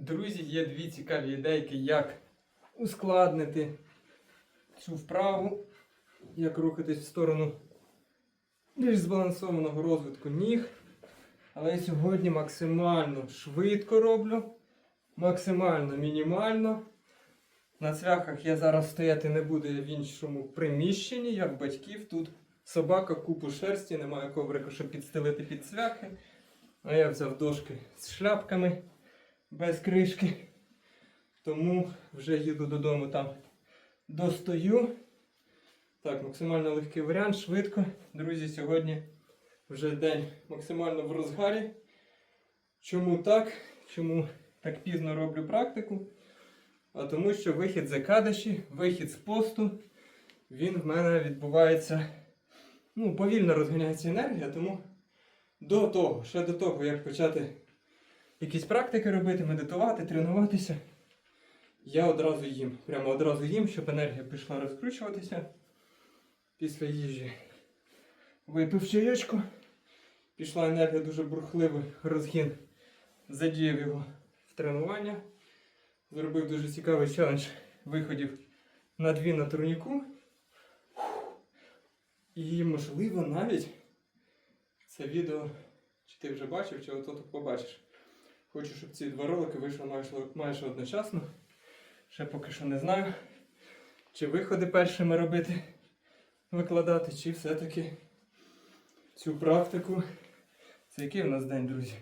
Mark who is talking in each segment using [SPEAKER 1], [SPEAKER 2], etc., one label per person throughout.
[SPEAKER 1] Друзі, є дві цікаві ідейки, як ускладнити цю вправу, як рухатись в сторону більш збалансованого розвитку ніг. Але я сьогодні максимально швидко роблю, максимально мінімально. На цвяхах я зараз стояти не буду я в іншому приміщенні, як батьків. Тут собака, купу шерсті, немає коврика, щоб підстелити під цвяхи. А я взяв дошки з шляпками без кришки. Тому вже їду додому там достою. Так, максимально легкий варіант, швидко. Друзі, сьогодні вже день максимально в розгарі. Чому так? Чому так пізно роблю практику? А тому що вихід з екадаші, вихід з посту, він в мене відбувається. Ну, повільно розганяється енергія, тому до того, ще до того, як почати якісь практики робити, медитувати, тренуватися, я одразу їм. Прямо одразу їм, щоб енергія пішла розкручуватися. Після їжі випив чаєчку. Пішла енергія дуже бурхливий розгін. Задіяв його в тренування. Зробив дуже цікавий челендж виходів на дві на турніку. І можливо навіть це відео, чи ти вже бачив, чи ото тут побачиш. Хочу, щоб ці два ролики вийшли майже, майже одночасно. Ще поки що не знаю, чи виходи першими робити, викладати, чи все-таки цю практику. Це який в нас день, друзі?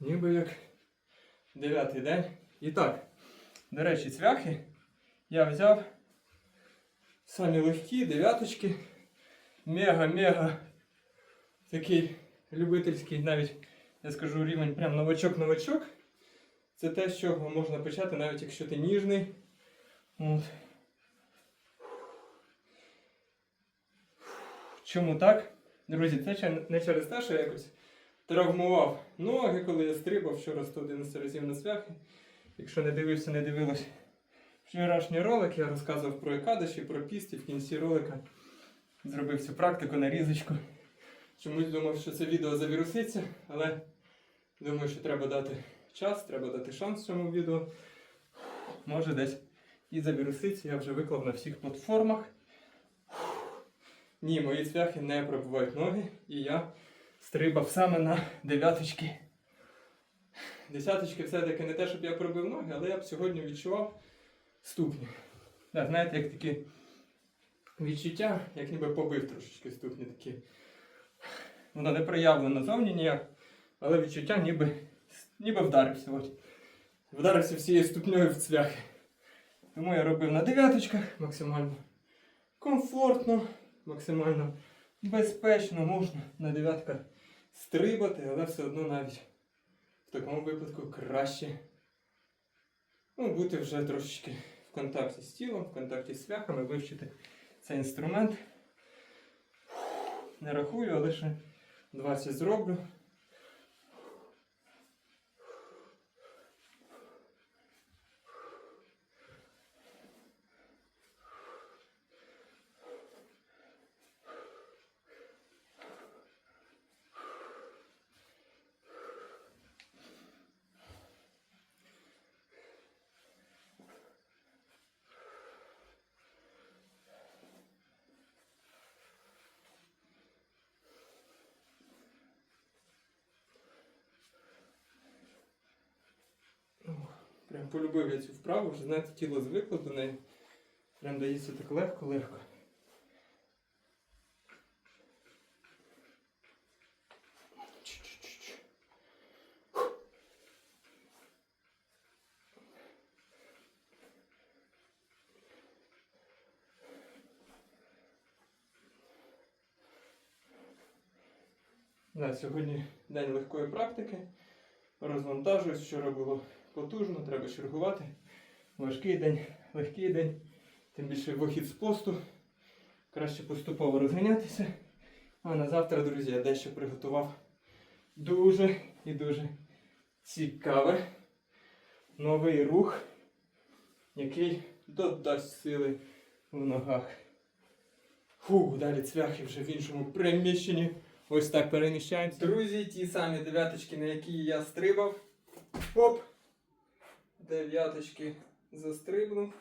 [SPEAKER 1] Ніби як дев'ятий день. І так, до речі, цвяхи я взяв самі легкі, дев'яточки. Мега-мега такий любительський, навіть я скажу рівень прям новачок-новачок. Це те, з чого можна почати, навіть якщо ти ніжний. От. Чому так? Друзі, це не через те, що я якось травмував ноги, коли я стрибав вчора 111 разів на цвяхи. Якщо не дивився, не дивилась вчорашній ролик, я розказував про екадиші, про піст і в кінці ролика зробив цю практику нарізочку. Чомусь думав, що це відео завіруситься, але думаю, що треба дати час, треба дати шанс цьому відео. Може десь і завіруситься, я вже виклав на всіх платформах. Ні, мої цвяхи не пробувають ноги, і я стрибав саме на дев'яточки. Десяточки все-таки не те, щоб я пробив ноги, але я б сьогодні відчував ступні. Так, знаєте, як такі відчуття, як ніби побив трошечки ступні такі. Воно не проявлено зовні ніяк, але відчуття ніби, ніби вдарився. От. Вдарився всією ступнею в цвяхи. Тому я робив на дев'яточках максимально комфортно, максимально безпечно можна на дев'ятках стрибати, але все одно навіть в такому випадку краще ну, бути вже трошечки в контакті з тілом, в контакті з цвяхами, вивчити цей інструмент. Не рахую, але ще 20 зроблю. Прям полюбив я цю вправу, вже знаєте, тіло звикло до неї. Прям дається так легко-легко. Да, сьогодні день легкої практики. Розвантажуюсь, вчора було потужно, треба чергувати. Важкий день, легкий день, тим більше вихід з посту. Краще поступово розганятися. А на завтра, друзі, я дещо приготував дуже і дуже цікаве новий рух, який додасть сили в ногах. Фу, далі цвяхи вже в іншому приміщенні. Ось так переміщаємося. Друзі, ті самі дев'яточки, на які я стрибав. Оп! Дев'яточки застрибнув.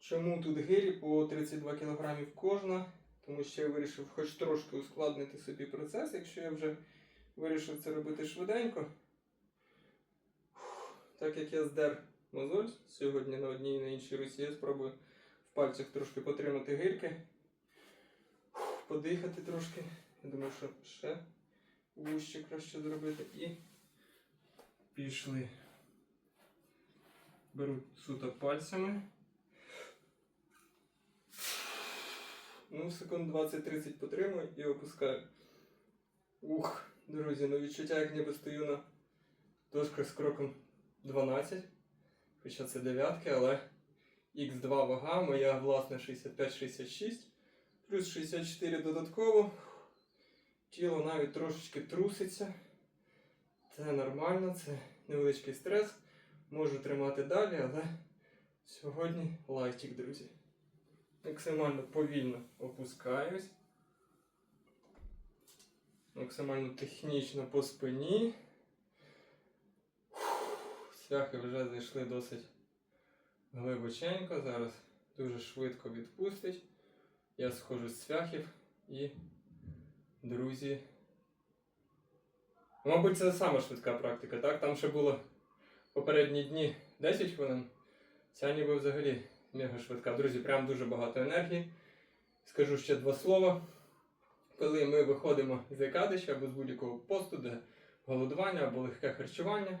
[SPEAKER 1] Чому тут гирі по 32 кг кожна? Тому що я вирішив хоч трошки ускладнити собі процес, якщо я вже вирішив це робити швиденько. Так як я здер мозоль сьогодні на одній і на іншій руці, я спробую в пальцях трошки потримати гирки, подихати трошки. Я думаю, що ще вужче краще зробити. І пішли. Беру суто пальцями. Ну, секунд 20-30 потримую і опускаю. Ух, друзі, ну відчуття, як ніби стою на дошках з кроком 12. Хоча це дев'ятки, але Х2 вага, моя власна 65-66, плюс 64 додатково. Тіло навіть трошечки труситься. Це нормально, це невеличкий стрес. Можу тримати далі, але сьогодні лайтик, друзі. Максимально повільно опускаюсь. Максимально технічно по спині. Цвяхи вже зайшли досить глибоченько. Зараз дуже швидко відпустить. Я схожу з цвяхів і, друзі. Мабуть, це сама швидка практика, так? Там ще було попередні дні 10 хвилин. Ця ніби взагалі мега швидка. Друзі, прям дуже багато енергії. Скажу ще два слова. Коли ми виходимо з якадища або з будь-якого посту, де голодування або легке харчування,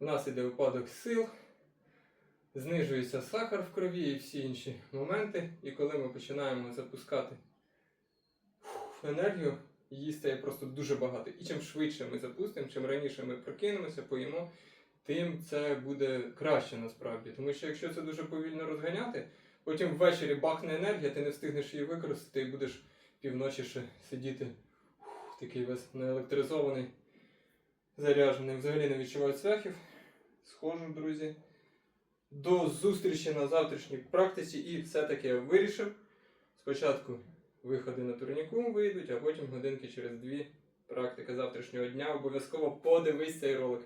[SPEAKER 1] у нас іде випадок сил, знижується сахар в крові і всі інші моменти. І коли ми починаємо запускати енергію, її стає просто дуже багато. І чим швидше ми запустимо, чим раніше ми прокинемося, поїмо, тим це буде краще насправді. Тому що якщо це дуже повільно розганяти, потім ввечері бахне енергія, ти не встигнеш її використати і будеш півночі ще сидіти ух, такий весь наелектризований, заряджений. Взагалі не відчуваю цвяхів. Схожу, друзі. До зустрічі на завтрашній практиці і все-таки я вирішив. Спочатку виходи на турніку вийдуть, а потім годинки через дві практика завтрашнього дня. Обов'язково подивись цей ролик.